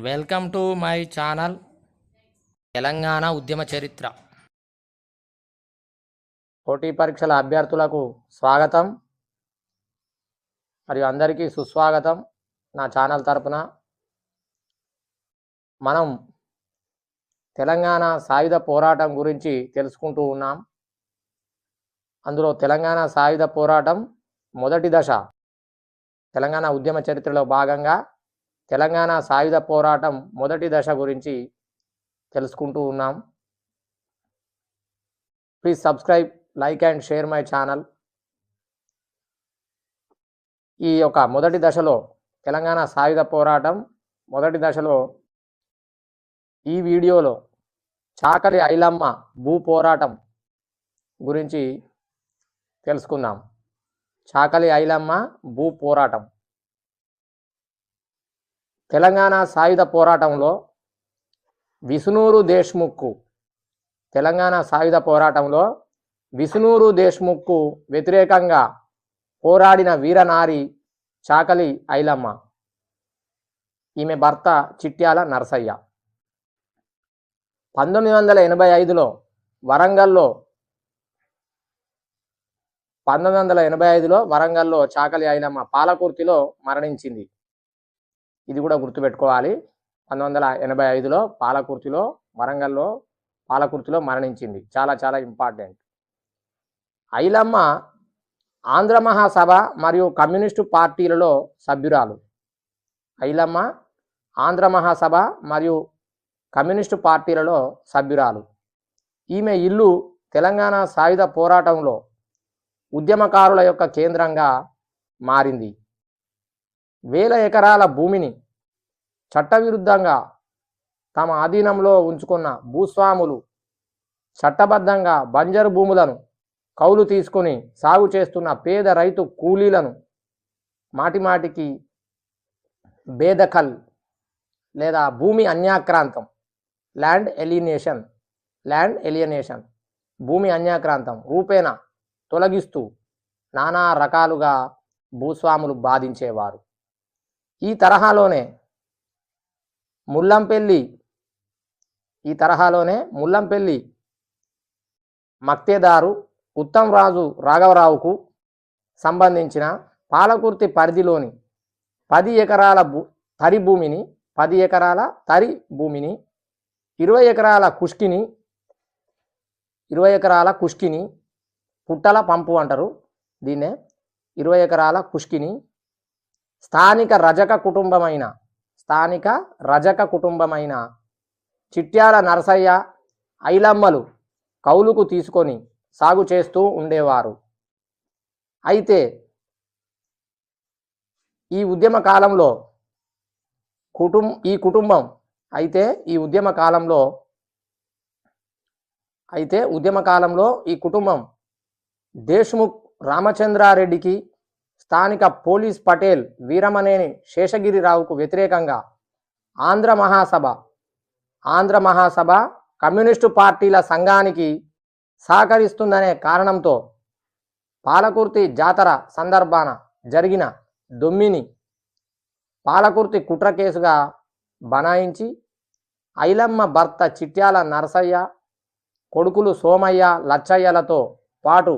Welcome to my channel Telangana ఉద్యమ చరిత్ర. పోటీ పరీక్షల అభ్యర్థులకు స్వాగతం. మరియు అందరికీ సుస్వాగతం నా ఛానల్ తరపున. మనం తెలంగాణ సాయుధ పోరాటం గురించి తెలుసుకుంటూ ఉన్నాం. అందులో తెలంగాణ సాయుధ పోరాటం మొదటి దశ. తెలంగాణ ఉద్యమ చరిత్రలో భాగంగా తెలంగాణ సాయుధ పోరాటం మొదటి దశ గురించి తెలుసుకుంటూ ఉన్నాం. Please subscribe like and share my channel ఈ యొక్క మొదటి దశలో తెలంగాణ సాయుధ పోరాటం మొదటి దశలో ఈ వీడియోలో చాకలి ఐలమ్మ భూ పోరాటం గురించి తెలుసుకుందాం. చాకలి ఐలమ్మ భూ పోరాటం. తెలంగాణ సాయుధ పోరాటంలో విసునూరు దేశ్ముఖ్కు తెలంగాణ సాయుధ పోరాటంలో విసునూరు దేశ్ముఖ్కు వ్యతిరేకంగా పోరాడిన వీరనారి చాకలి ఐలమ్మ. ఈమె భర్త చిట్యాల నరసయ్య. పంతొమ్మిది వందల ఎనభై ఐదులో వరంగల్లో పంతొమ్మిది వందల ఎనభై ఐదులో వరంగల్లో చాకలి ఐలమ్మ పాలకుర్తిలో మరణించింది. ఇది కూడా గుర్తుపెట్టుకోవాలి. పంతొమ్మిది వందల ఎనభై ఐదులో పాలకుర్తిలో వరంగల్లో పాలకుర్తిలో మరణించింది. చాలా చాలా ఇంపార్టెంట్. ఐలమ్మ ఆంధ్ర మహాసభ మరియు కమ్యూనిస్టు పార్టీలలో సభ్యురాలు. ఐలమ్మ ఆంధ్ర మహాసభ మరియు కమ్యూనిస్టు పార్టీలలో సభ్యురాలు. ఈమె ఇల్లు తెలంగాణ సాయుధ పోరాటంలో ఉద్యమకారుల యొక్క కేంద్రంగా మారింది. వేల ఎకరాల భూమిని చట్టవిరుద్ధంగా తమ ఆధీనంలో ఉంచుకున్న భూస్వాములు చట్టబద్ధంగా బంజరు భూములను కౌలు తీసుకొని సాగు చేస్తున్న పేద రైతు కూలీలను మాటిమాటికి బేదఖల్ లేదా భూమి అన్యాక్రాంతం ల్యాండ్ ఎలినేషన్ ల్యాండ్ ఎలియనేషన్ భూమి అన్యాక్రాంతం రూపేణ తొలగిస్తూ నానా రకాలుగా భూస్వాములు బాధించేవారు. ఈ తరహాలోనే ముల్లంపల్లి ఈ తరహాలోనే ముల్లంపల్లి మక్తేదారు ఉత్తమ్ రాజు రాఘవరావుకు సంబంధించిన పాలకుర్తి పరిధిలోని పది ఎకరాల భూ తరి భూమిని పది ఎకరాల తరి భూమిని ఇరవై ఎకరాల కుష్కిని ఇరవై ఎకరాల కుష్కిని పుట్టల పంపు అంటారు. దీన్నే ఇరవై ఎకరాల కుష్కిని స్థానిక రజక కుటుంబమైన స్థానిక రజక కుటుంబమైన చిట్యాల నరసయ్య ఐలమ్మలు కౌలుకు తీసుకొని సాగు చేస్తూ ఉండేవారు. అయితే ఈ ఉద్యమ కాలంలో కుటుం ఈ కుటుంబం అయితే ఈ ఉద్యమ కాలంలో అయితే ఉద్యమ కాలంలో ఈ కుటుంబం దేశ్ముఖ్ రామచంద్రారెడ్డికి స్థానిక పోలీస్ పటేల్ వీరమనేని శేషగిరిరావుకు వ్యతిరేకంగా ఆంధ్ర మహాసభ ఆంధ్ర మహాసభ కమ్యూనిస్టు పార్టీల సంఘానికి సహకరిస్తుందనే కారణంతో పాలకుర్తి జాతర సందర్భాన జరిగిన దొమ్మిని పాలకుర్తి కుట్ర కేసుగా బనాయించి ఐలమ్మ భర్త చిట్యాల నరసయ్య కొడుకులు సోమయ్య లచ్చయ్యలతో పాటు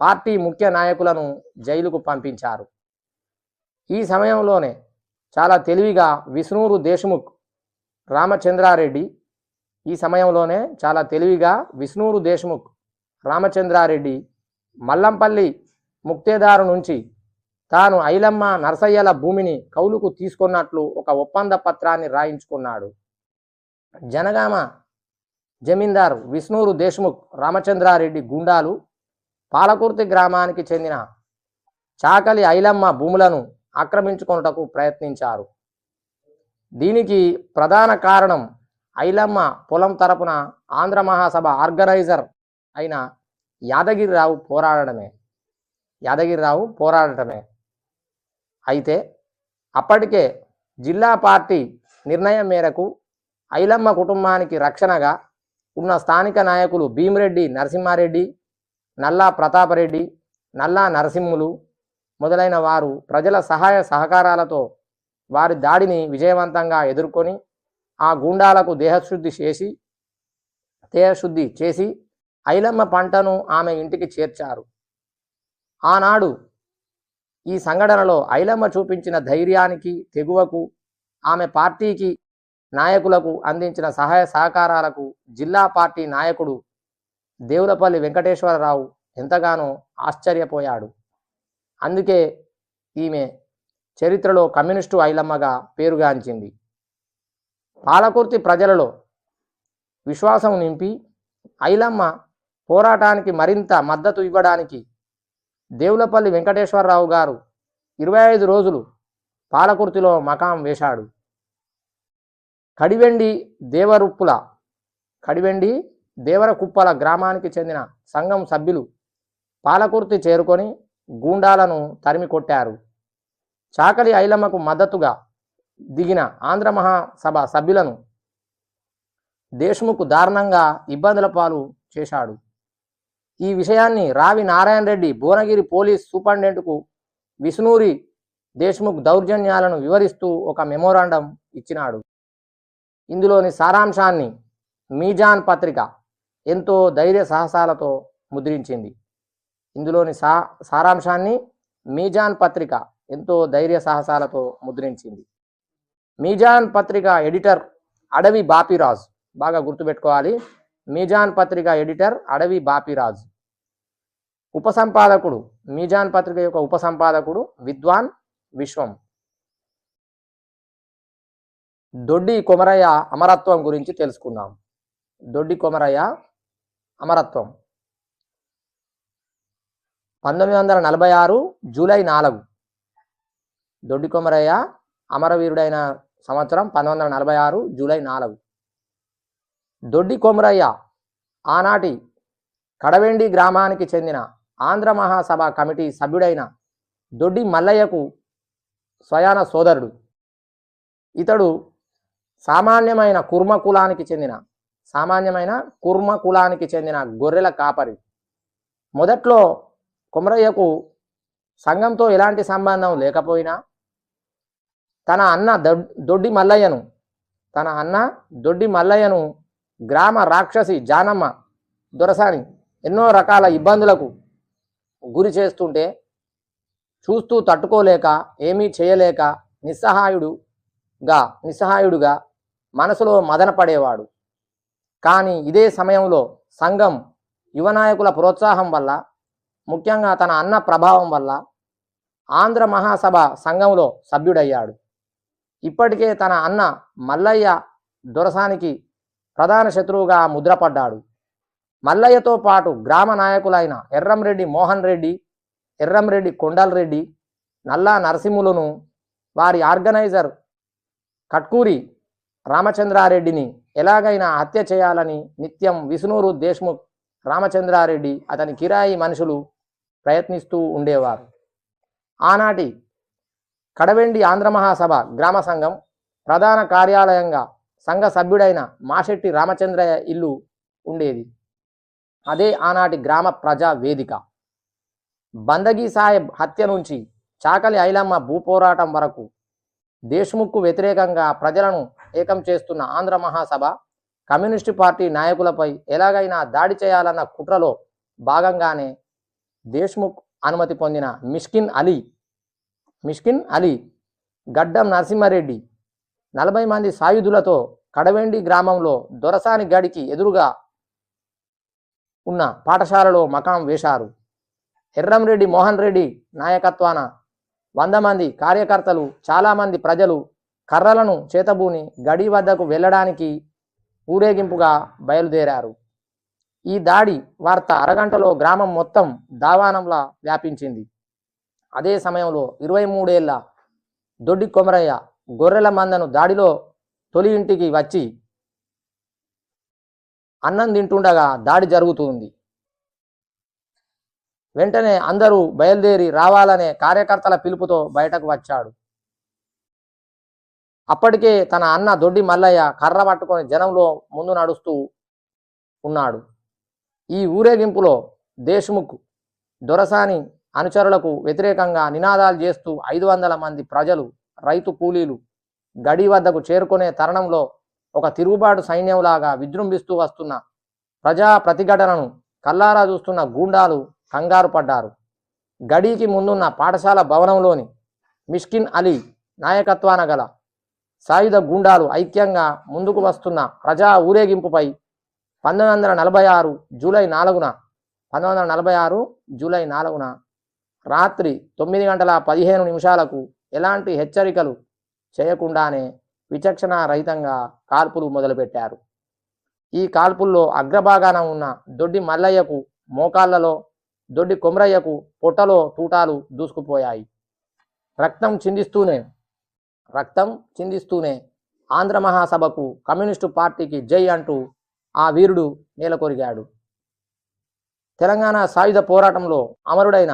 పార్టీ ముఖ్య నాయకులను జైలుకు పంపించారు. ఈ సమయంలోనే చాలా తెలివిగా విష్ణూరు దేశ్ముఖ్ రామచంద్రారెడ్డి ఈ సమయంలోనే చాలా తెలివిగా విష్ణూరు దేశ్ముఖ్ రామచంద్రారెడ్డి మల్లంపల్లి ముక్తేదారు నుంచి తాను ఐలమ్మ నరసయ్యల భూమిని కౌలుకు తీసుకున్నట్లు ఒక ఒప్పంద పత్రాన్ని రాయించుకున్నాడు. జనగామ జమీందారు విష్ణూరు దేశ్ముఖ్ రామచంద్రారెడ్డి గుండాలు పాలకుర్తి గ్రామానికి చెందిన చాకలి ఐలమ్మ భూములను ఆక్రమించుకొనుటకు ప్రయత్నించారు. దీనికి ప్రధాన కారణం ఐలమ్మ పొలం తరపున ఆంధ్ర మహాసభ ఆర్గనైజర్ అయిన యాదగిరిరావు పోరాడటమే యాదగిరిరావు పోరాడటమే. అయితే అప్పటికే జిల్లా పార్టీ నిర్ణయం మేరకు ఐలమ్మ కుటుంబానికి రక్షణగా ఉన్న స్థానిక నాయకులు భీమిరెడ్డి నరసింహారెడ్డి నల్లా ప్రతాపరెడ్డి నల్లా నరసింహులు మొదలైన వారు ప్రజల సహాయ సహకారాలతో వారి దాడిని విజయవంతంగా ఎదుర్కొని ఆ గూండాలకు దేహశుద్ధి చేసి దేహశుద్ధి చేసి ఐలమ్మ పంటను ఆమె ఇంటికి చేర్చారు. ఆనాడు ఈ సంఘటనలో ఐలమ్మ చూపించిన ధైర్యానికి తెగువకు ఆమె పార్టీకి నాయకులకు అందించిన సహాయ సహకారాలకు జిల్లా పార్టీ నాయకుడు దేవులపల్లి వెంకటేశ్వరరావు ఎంతగానో ఆశ్చర్యపోయాడు. అందుకే ఈమె చరిత్రలో కమ్యూనిస్టు ఐలమ్మగా పేరుగాంచింది. పాలకుర్తి ప్రజలలో విశ్వాసం నింపి ఐలమ్మ పోరాటానికి మరింత మద్దతు ఇవ్వడానికి దేవులపల్లి వెంకటేశ్వరరావు గారు ఇరవై ఐదు రోజులు పాలకుర్తిలో మకాం వేశాడు. కడివెండి దేవరుప్పుల కడివెండి దేవరకుప్పల గ్రామానికి చెందిన సంఘం సభ్యులు పాలకుర్తి చేరుకొని గూండాలను తరిమి కొట్టారు. చాకలి ఐలమ్మకు మద్దతుగా దిగిన ఆంధ్ర మహాసభ సభ్యులను దేశ్ముఖ్ దారుణంగా ఇబ్బందుల పాలు చేశాడు. ఈ విషయాన్ని రావి నారాయణ రెడ్డి భువనగిరి పోలీస్ సూపరింటెండెంట్కు విష్ణూరి దేశ్ముఖ్ దౌర్జన్యాలను వివరిస్తూ ఒక మెమోరాండం ఇచ్చినాడు. ఇందులోని సారాంశాన్ని మీజాన్ పత్రిక ఎంతో ధైర్య సాహసాలతో ముద్రించింది. ఇందులోని సా సారాంశాన్ని మీజాన్ పత్రిక ఎంతో ధైర్య సాహసాలతో ముద్రించింది. మీజాన్ పత్రిక ఎడిటర్ అడవి బాపిరాజ్. బాగా గుర్తుపెట్టుకోవాలి. మీజాన్ పత్రిక ఎడిటర్ అడవి బాపిరాజ్. ఉపసంపాదకుడు మీజాన్ పత్రిక యొక్క ఉపసంపాదకుడు విద్వాన్ విశ్వం. దొడ్డి కొమరయ్య అమరత్వం గురించి తెలుసుకుందాం. దొడ్డి కొమరయ్య అమరత్వం. పంతొమ్మిది వందల నలభై ఆరు జూలై నాలుగు. దొడ్డి కొమరయ్య అమరవీరుడైన సంవత్సరం పంతొమ్మిది వందల నలభై ఆరు జూలై నాలుగు. దొడ్డి కొమరయ్య ఆనాటి కడవెండి గ్రామానికి చెందిన ఆంధ్ర మహాసభ కమిటీ సభ్యుడైన దొడ్డి మల్లయ్యకు స్వయాన సోదరుడు. ఇతడు సామాన్యమైన కుర్మ కులానికి చెందిన సామాన్యమైన కుర్మ కులానికి చెందిన గొర్రెల కాపరి. మొదట్లో కుమరయ్యకు సంఘంతో ఎలాంటి సంబంధం లేకపోయినా తన అన్న దొడ్- దొడ్డి మల్లయ్యను తన అన్న దొడ్డి మల్లయ్యను గ్రామ రాక్షసి జానమ్మ దొరసాని ఎన్నో రకాల ఇబ్బందులకు గురి చేస్తుంటే చూస్తూ తట్టుకోలేక ఏమీ చేయలేక నిస్సహాయుడుగా నిస్సహాయుడుగా మనసులో మదన పడేవాడు కానీ ఇదే సమయంలో సంఘం యువ నాయకుల ప్రోత్సాహం వల్ల ముఖ్యంగా తన అన్న ప్రభావం వల్ల ఆంధ్ర మహాసభ సంఘంలో సభ్యుడయ్యాడు. ఇప్పటికే తన అన్న మల్లయ్య దొరసానికి ప్రధాన శత్రువుగా ముద్రపడ్డాడు. మల్లయ్యతో పాటు గ్రామ నాయకులైన ఎర్రంరెడ్డి మోహన్ రెడ్డి ఎర్రంరెడ్డి కొండలరెడ్డి నల్లా నరసింహులను వారి ఆర్గనైజర్ కట్కూరి రామచంద్రారెడ్డిని ఎలాగైనా హత్య చేయాలని నిత్యం విష్ణూరు దేశ్ముఖ్ రామచంద్రారెడ్డి అతని కిరాయి మనుషులు ప్రయత్నిస్తూ ఉండేవారు. ఆనాటి కడవెండి ఆంధ్ర మహాసభ గ్రామ సంఘం ప్రధాన కార్యాలయంగా సంఘ సభ్యుడైన మాశెట్టి రామచంద్రయ్య ఇల్లు ఉండేది. అదే ఆనాటి గ్రామ ప్రజా వేదిక. బందగీ సాహెబ్ హత్య నుంచి చాకలి ఐలమ్మ భూపోరాటం వరకు దేశ్ముఖ్కు వ్యతిరేకంగా ప్రజలను ఏకం చేస్తున్న ఆంధ్ర మహాసభ కమ్యూనిస్టు పార్టీ నాయకులపై ఎలాగైనా దాడి చేయాలన్న కుట్రలో భాగంగానే దేశ్ముఖ్ అనుమతి పొందిన మిష్కిన్ అలీ మిష్కిన్ అలీ గడ్డం నరసింహారెడ్డి నలభై మంది సాయుధులతో కడవెండి గ్రామంలో దొరసాని గడికి ఎదురుగా ఉన్న పాఠశాలలో మకాం వేశారు. ఎర్రంరెడ్డి మోహన్ రెడ్డి నాయకత్వాన వంద మంది కార్యకర్తలు చాలామంది ప్రజలు కర్రలను చేతబూని గడి వద్దకు వెళ్ళడానికి ఊరేగింపుగా బయలుదేరారు. ఈ దాడి వార్త అరగంటలో గ్రామం మొత్తం దావానంలా వ్యాపించింది. అదే సమయంలో ఇరవై మూడేళ్ళ దొడ్డి కొమరయ్య గొర్రెల మందను దాడిలో తొలి ఇంటికి వచ్చి అన్నం తింటుండగా దాడి జరుగుతుంది. వెంటనే అందరూ బయలుదేరి రావాలనే కార్యకర్తల పిలుపుతో బయటకు వచ్చాడు. అప్పటికే తన అన్న దొడ్డి మల్లయ్య కర్ర పట్టుకొని జనంలో ముందు నడుస్తూ ఉన్నాడు. ఈ ఊరేగింపులో దేశ్ముఖ్ దొరసాని అనుచరులకు వ్యతిరేకంగా నినాదాలు చేస్తూ ఐదు వందల మంది ప్రజలు రైతు కూలీలు గడి వద్దకు చేరుకునే తరుణంలో ఒక తిరుగుబాటు సైన్యంలాగా విజృంభిస్తూ వస్తున్న ప్రజా ప్రతిఘటనను కల్లారా చూస్తున్న గూండాలు కంగారు పడ్డారు. గడికి ముందున్న పాఠశాల భవనంలోని మిష్కిన్ అలీ నాయకత్వాన గల సాయుధ గూండాలు ఐక్యంగా ముందుకు వస్తున్న ప్రజా ఊరేగింపుపై పంతొమ్మిది వందల నలభై ఆరు జూలై నాలుగున పంతొమ్మిది వందల నలభై ఆరు జూలై నాలుగున రాత్రి తొమ్మిది గంటల పదిహేను నిమిషాలకు ఎలాంటి హెచ్చరికలు చేయకుండానే విచక్షణ రహితంగా కాల్పులు మొదలుపెట్టారు. ఈ కాల్పుల్లో అగ్రభాగాన ఉన్న దొడ్డి మల్లయ్యకు మోకాళ్ళలో దొడ్డి కొమరయ్యకు పొట్టలో తూటాలు దూసుకుపోయాయి. రక్తం చిందిస్తూనే రక్తం చిందిస్తూనే ఆంధ్ర మహాసభకు కమ్యూనిస్టు పార్టీకి జై అంటూ ఆ వీరుడు నేలకొరిగాడు. తెలంగాణ సాయుధ పోరాటంలో అమరుడైన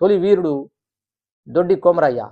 తొలి వీరుడు దొడ్డి కోమరయ్య.